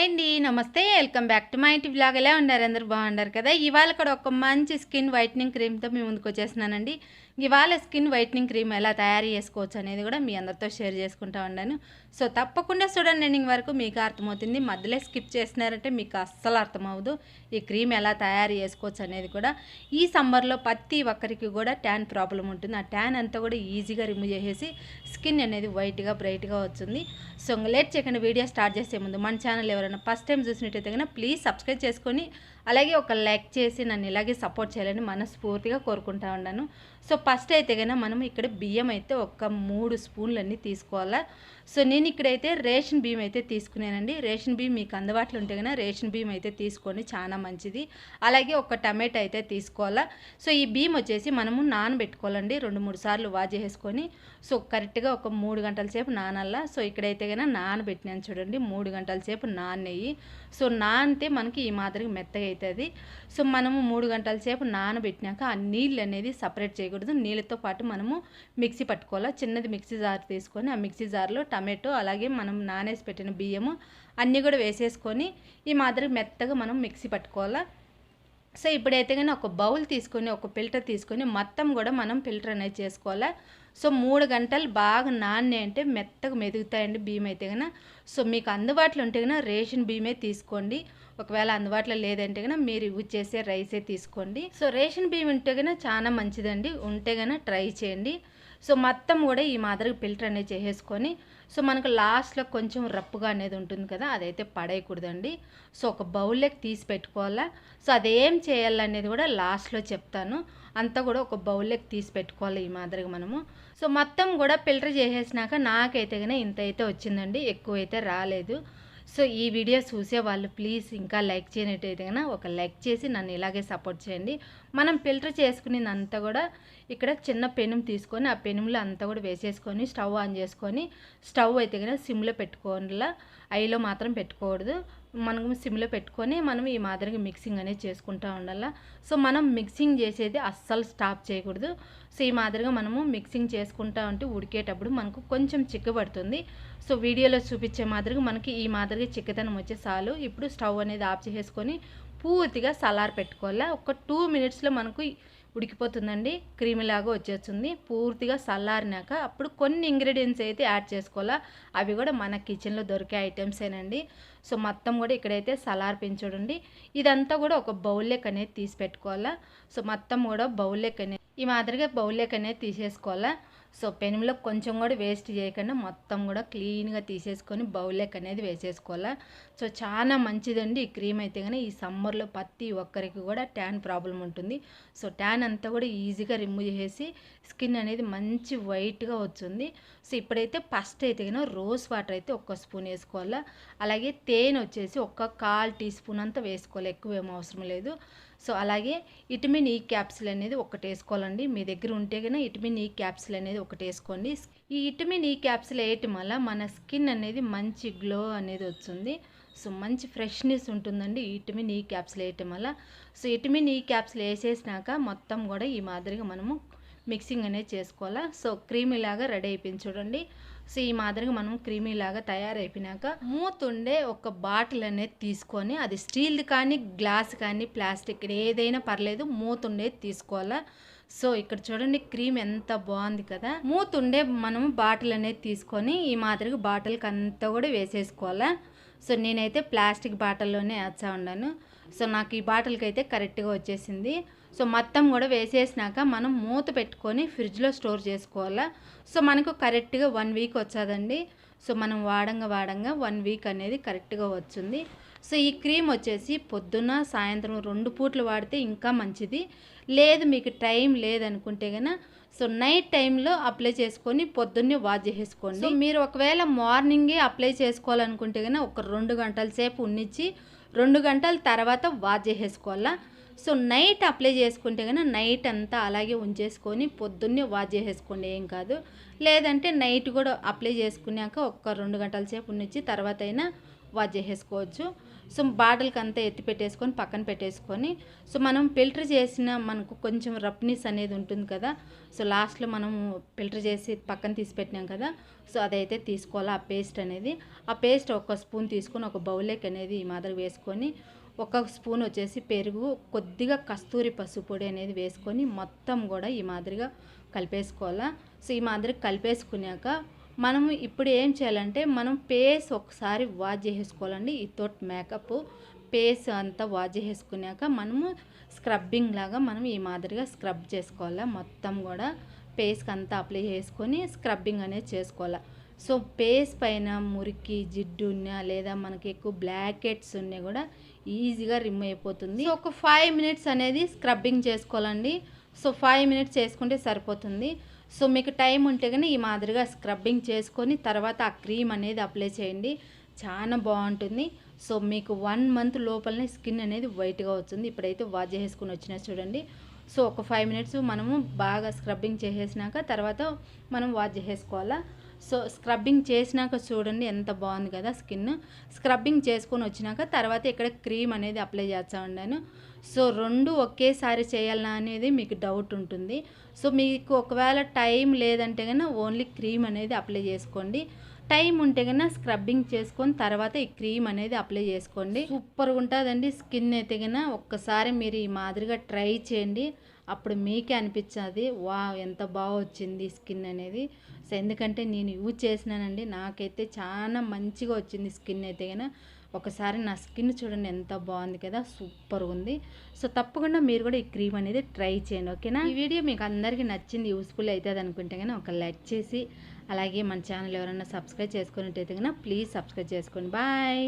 Hi అండి. నమస్తే. Welcome back to my ఇంటి బ్లాగ్ ఎలా ఉన్నారు? అందరూ బాగున్నారు కదా? ఇవాళ కూడా ఒక మంచి స్కిన్ వైట్నింగ్ క్రీమ్తో మీ ముందుకు వచ్చేస్తున్నానండి. ఇవాళ స్కిన్ వైట్నింగ్ క్రీమ్ ఎలా తయారు చేసుకోవచ్చు అనేది కూడా మీ అందరితో షేర్ చేసుకుంటా ఉన్నాను సో తప్పకుండా చూడండి ఎండింగ్ వరకు మీకు అర్థమవుతుంది. మధ్యలో స్కిప్ చేసినారంటే మీకు అస్సలు అర్థమవుదు ఈ క్రీమ్ ఎలా తయారు చేసుకోవచ్చు అనేది కూడా. ఈ సమ్మర్లో ప్రతి ఒక్కరికి కూడా ట్యాన్ ప్రాబ్లం ఉంటుంది. ఆ ట్యాన్ అంతా కూడా ఈజీగా రిమూవ్ చేసేసి స్కిన్ అనేది వైట్గా బ్రైట్గా వచ్చింది సో ఇంకా లేట్ చేయకుండా వీడియో స్టార్ట్ చేసే ముందు మన ఛానల్ ఎవరైనా ఫస్ట్ టైం చూసినట్టయితే కనుక ప్లీజ్ సబ్స్క్రైబ్ చేసుకొని అలాగే ఒక లైక్ చేసి నన్ను ఇలాగే సపోర్ట్ చేయాలని మనస్ఫూర్తిగా కోరుకుంటా ఉన్నాను సో ఫస్ట్ అయితే కనుక మనం ఇక్కడ బియ్యం అయితే ఒక మూడు స్పూన్లన్నీ తీసుకోవాలా. సో నేను ఇక్కడైతే రేషన్ బియ్యం అయితే తీసుకున్నానండి. రేషన్ బియ్యం మీకు అందుబాటులో ఉంటే కనుక రేషన్ బియ్యం అయితే తీసుకొని చాలా మంచిది. అలాగే ఒక టమాటా అయితే తీసుకోవాలా. సో ఈ బియ్యం వచ్చేసి మనము నానబెట్టుకోవాలండి. రెండు మూడు సార్లు వాష్ చేసుకొని సో కరెక్ట్గా ఒక మూడు గంటల సేపు నానల్లా. సో ఇక్కడైతే కనుక నానబెట్టినాను చూడండి మూడు గంటల సేపు నానయ్యి సో నానితే మనకి ఈ మాదిరిగా మెత్తగా అవుతుంది సో మనము మూడు గంటల సేపు నానబెట్టినాక ఆ నీళ్ళు అనేది సపరేట్ చేయకూడదు. నీళ్ళతో పాటు మనము మిక్సీ పట్టుకోవాలి. చిన్నది మిక్సీ జార్ తీసుకొని ఆ మిక్సీ జార్లో టమాటో అలాగే మనం నానేసి పెట్టిన బియ్యము అన్నీ కూడా వేసేసుకొని ఈ మాదిరి మెత్తగా మనం మిక్సీ పట్టుకోవాలి. సో ఇప్పుడైతే కానీ ఒక బౌల్ తీసుకొని ఒక ఫిల్టర్ తీసుకొని మొత్తం కూడా మనం ఫిల్టర్ అనేది చేసుకోవాలి. సో మూడు గంటలు బాగా నాన్నే అంటే మెత్తగా మెదుగుతాయండి బియ్యం అయితే కనుక సో మీకు అందుబాటులో ఉంటే కనుక రేషన్ బియ్యమే తీసుకోండి. ఒకవేళ అందుబాటులో లేదంటే కనుక మీరు యూజ్ చేసే రైసే తీసుకోండి. సో రేషన్ బియ్యం ఉంటే కనుక చాలా మంచిదండి. ఉంటే కనుక ట్రై చేయండి. సో మొత్తం కూడా ఈ మాదిరిగా ఫిల్టర్ అనేది చేసేసుకొని సో మనకు లాస్ట్లో కొంచెం రప్పుగా అనేది ఉంటుంది కదా అదైతే పడేయకూడదండి. సో ఒక బౌల్లోకి తీసి పెట్టుకోవాలా? సో అదేం చేయాలనేది కూడా లాస్ట్లో చెప్తాను. అంతా కూడా ఒక బౌల్లోకి తీసి పెట్టుకోవాలి ఈ మాదిరిగా మనము. సో మొత్తం కూడా ఫిల్టర్ చేసేసినాక నాకైతే కానీ ఇంత అయితే వచ్చిందండి ఎక్కువ అయితే రాలేదు. సో ఈ వీడియో చూసే వాళ్ళు ప్లీజ్ ఇంకా లైక్ చేయనట్టయితే కనుక ఒక లైక్ చేసి నన్ను ఇలాగే సపోర్ట్ చేయండి. మనం ఫిల్టర్ చేసుకునేదంతా కూడా ఇక్కడ చిన్న పెనుం తీసుకొని ఆ పెనుములో అంతా కూడా వేసేసుకొని స్టవ్ ఆన్ చేసుకొని స్టవ్ అయితే కనుక సిమ్లో పెట్టుకోనిలా ఐలో మాత్రం పెట్టుకోకూడదు. మనం సిమ్లో పెట్టుకొని మనం ఈ మాదిరిగా మిక్సింగ్ అనేది చేసుకుంటూ ఉండాలి. సో మనం మిక్సింగ్ చేసేది అస్సలు స్టాప్ చేయకూడదు. సో ఈ మాదిరిగా మనము మిక్సింగ్ చేసుకుంటా ఉంటే ఉడికేటప్పుడు మనకు కొంచెం చిక్కబడుతుంది. సో వీడియోలో చూపించే మాదిరిగా మనకి ఈ మాదిరిగా చిక్కదనం వచ్చే చాలు. ఇప్పుడు స్టవ్ అనేది ఆఫ్ చేసుకొని పూర్తిగా సలార్ పెట్టుకోవాలి. ఒక టూ మినిట్స్లో మనకు ఉడికిపోతుందండి క్రీమీలాగా వచ్చేస్తుంది. పూర్తిగా చల్లారినాక అప్పుడు కొన్ని ఇంగ్రీడియంట్స్ అయితే యాడ్ చేసుకోవాలా? అవి కూడా మన కిచెన్లో దొరికే ఐటమ్సేనండి. సో మొత్తం కూడా ఇక్కడైతే సలార్ పెంచుడండి ఇదంతా కూడా ఒక బౌల్లెక్ అనేది తీసి పెట్టుకోవాలా? సో మొత్తం కూడా బౌల్లెక్ అనేది ఈ మాదిరిగా బౌల్లెక్ అనేది తీసేసుకోవాలా? సో పెనుములో కొంచెం కూడా వేస్ట్ చేయకుండా మొత్తం కూడా క్లీన్గా తీసేసుకొని బౌలెక్ అనేది వేసేసుకోవాలా. సో చాలా మంచిదండి ఈ క్రీమ్ అయితే కానీ ఈ సమ్మర్లో ప్రతి ఒక్కరికి కూడా ట్యాన్ ప్రాబ్లం ఉంటుంది. సో ట్యాన్ అంతా కూడా ఈజీగా రిమూవ్ చేసి స్కిన్ అనేది మంచి వైట్గా వచ్చింది సో ఇప్పుడైతే ఫస్ట్ అయితే కానీ రోజ్ వాటర్ అయితే ఒక్క స్పూన్ వేసుకోవాలా. అలాగే తేనె వచ్చేసి ఒక్క కాల్ టీ స్పూన్ అంతా వేసుకోవాలి. ఎక్కువ ఏం అవసరం లేదు. సో అలాగే విటమిన్ ఈ క్యాప్సిల్ అనేది ఒకటి వేసుకోవాలండి. మీ దగ్గర ఉంటే కనుక ఇటమిన్ ఈ క్యాప్సిల్ అనేది ఒకటి వేసుకోండి. ఈ విటమిన్ ఈ క్యాప్సిల్ వేయటం వల్ల మన స్కిన్ అనేది మంచి గ్లో అనేది వస్తుంది. సో మంచి ఫ్రెష్నెస్ ఉంటుందండి విటమిన్ ఇటమిన్ ఈ క్యాప్సిల్ వేయటం వల్ల. సో ఇటమిన్ ఈ క్యాప్సిల్ వేసేసినాక మొత్తం కూడా ఈ మాదిరిగా మనము మిక్సింగ్ అనేది చేసుకోవాలా. సో క్రీమ్ లాగా రెడీ అయిపోయింది చూడండి. సో ఈ మాదిరిగా మనం క్రీమీ లాగా తయారైపోయినాక మూతుండే ఒక బాటిల్ అనేది తీసుకొని అది స్టీల్ది కానీ గ్లాస్ కానీ ప్లాస్టిక్ ఏదైనా పర్లేదు మూతుండేది తీసుకోవాలా. సో ఇక్కడ చూడండి క్రీమ్ ఎంత బాగుంది కదా. మూతుండే మనం బాటిల్ అనేది తీసుకొని ఈ మాదిరిగా బాటిల్కి అంతా కూడా వేసేసుకోవాలా. సో నేనైతే ప్లాస్టిక్ బాటిల్లోనే వేస్తా ఉన్నాను. సో నాకు ఈ బాటిల్కి అయితే కరెక్ట్గా వచ్చేసింది. సో మొత్తం కూడా వేసేసినాక మనం మూత పెట్టుకొని ఫ్రిడ్జ్లో స్టోర్ చేసుకోవాలా? సో మనకు కరెక్ట్గా వన్ వీక్ వచ్చేదండి. సో మనం వాడంగా వాడంగా వన్ వీక్ అనేది కరెక్ట్గా వచ్చింది. సో ఈ క్రీమ్ వచ్చేసి పొద్దున్న సాయంత్రం రెండు పూట్లు వాడితే ఇంకా మంచిది. లేదు మీకు టైం లేదనుకుంటే కనుక సో నైట్ టైంలో అప్లై చేసుకొని పొద్దున్నే వాష్ చేసేసుకోండి. మీరు ఒకవేళ మార్నింగే అప్లై చేసుకోవాలనుకుంటే కనుక ఒక రెండు గంటల సేపు ఉన్నిచ్చి రెండు గంటల తర్వాత వాష్ చేసేసుకోవాలా? సో నైట్ అప్లై చేసుకుంటే కనుక నైట్ అంతా అలాగే ఉంచేసుకొని పొద్దున్నే వాష్ చేసేసుకోండి ఏం కాదు. లేదంటే నైట్ కూడా అప్లై చేసుకున్నాక ఒక రెండు గంటల సేపు ఉన్నిచ్చి తర్వాత అయినా వాష్ చేసేసుకోవచ్చు. సో బాటిల్కి అంతా ఎత్తి పెట్టేసుకొని పక్కన పెట్టేసుకొని సో మనం ఫిల్టర్ చేసిన మనకు కొంచెం రఫ్నెస్ అనేది ఉంటుంది కదా. సో లాస్ట్లో మనం ఫిల్టర్ చేసి పక్కన తీసి పెట్టినాం కదా. సో అదైతే తీసుకోవాలి ఆ పేస్ట్ అనేది. ఆ పేస్ట్ ఒక స్పూన్ తీసుకొని ఒక బౌలేక్ అనేది ఈ మాదిరి వేసుకొని ఒక స్పూన్ వచ్చేసి పెరుగు కొద్దిగా కస్తూరి పసుపు పొడి అనేది వేసుకొని మొత్తం కూడా ఈ మాదిరిగా కలిపేసుకోవాలా. సో ఈ మాదిరి కలిపేసుకున్నాక మనం ఇప్పుడు ఏం చేయాలంటే మనం పేస్ ఒకసారి వాష్ చేసేసుకోవాలండి. ఈ తోట్ మేకప్ పేస్ అంతా వాష్ చేసేసుకున్నాక మనము స్క్రబ్బింగ్ లాగా మనం ఈ మాదిరిగా స్క్రబ్ చేసుకోవాలా. మొత్తం కూడా పేస్కి అంతా అప్లై చేసుకొని స్క్రబ్బింగ్ అనేది చేసుకోవాలా. సో పేస్ పైన మురికి జిడ్డు ఉన్నా లేదా మనకి ఎక్కువ బ్లాక్ హెడ్స్ ఉన్నా కూడా ఈజీగా రిమూవ్ అయిపోతుంది. ఒక ఫైవ్ మినిట్స్ అనేది స్క్రబ్బింగ్ చేసుకోవాలండి. సో ఫైవ్ మినిట్స్ చేసుకుంటే సరిపోతుంది. సో మీకు టైం ఉంటే కానీ ఈ మాదిరిగా స్క్రబ్బింగ్ చేసుకొని తర్వాత ఆ క్రీమ్ అనేది అప్లై చేయండి. చాలా బాగుంటుంది. సో మీకు వన్ మంత్ లోపలనే స్కిన్ అనేది వైట్గా వస్తుంది. ఇప్పుడైతే వాష్ చేసుకుని వచ్చినా చూడండి. సో ఒక ఫైవ్ మినిట్స్ మనము బాగా స్క్రబ్బింగ్ చేసేసినాక తర్వాత మనం వాష్ చేసేసుకోవాలా? సో స్క్రబ్బింగ్ చేసినాక చూడండి ఎంత బాగుంది కదా స్కిన్ స్క్రబ్బింగ్ చేసుకొని వచ్చినాక తర్వాత ఇక్కడ క్రీమ్ అనేది అప్లై చేస్తా ఉన్నాను సో రెండు ఒకేసారి చేయాలనా అనేది మీకు డౌట్ ఉంటుంది. సో మీకు ఒకవేళ టైం లేదంటే కన్నా ఓన్లీ క్రీమ్ అనేది అప్లై చేసుకోండి. టైం ఉంటే కన్నా స్క్రబ్బింగ్ చేసుకొని తర్వాత ఈ క్రీమ్ అనేది అప్లై చేసుకోండి. సూపర్గా ఉంటుందండి. స్కిన్ అయితే కన్నా ఒక్కసారి మీరు ఈ మాదిరిగా ట్రై చేయండి. అప్పుడు మీకే అనిపించదు వా ఎంత బాగా వచ్చింది స్కిన్ అనేది. సో ఎందుకంటే నేను యూజ్ చేసినానండి. నాకైతే చాలా మంచిగా వచ్చింది స్కిన్ అయితే కన్నా. ఒకసారి నా స్కిన్ చూడండి ఎంత బాగుంది కదా సూపర్ ఉంది. సో తప్పకుండా మీరు కూడా ఈ క్రీమ్ అనేది ట్రై చేయండి ఓకేనా? ఈ వీడియో మీకు అందరికీ నచ్చింది యూస్ఫుల్ అవుతుంది అనుకుంటే కానీ ఒక లైక్ చేసి అలాగే మన ఛానల్ ఎవరైనా సబ్స్క్రైబ్ చేసుకున్నట్టయితే కన్నా ప్లీజ్ సబ్స్క్రైబ్ చేసుకోండి. బాయ్.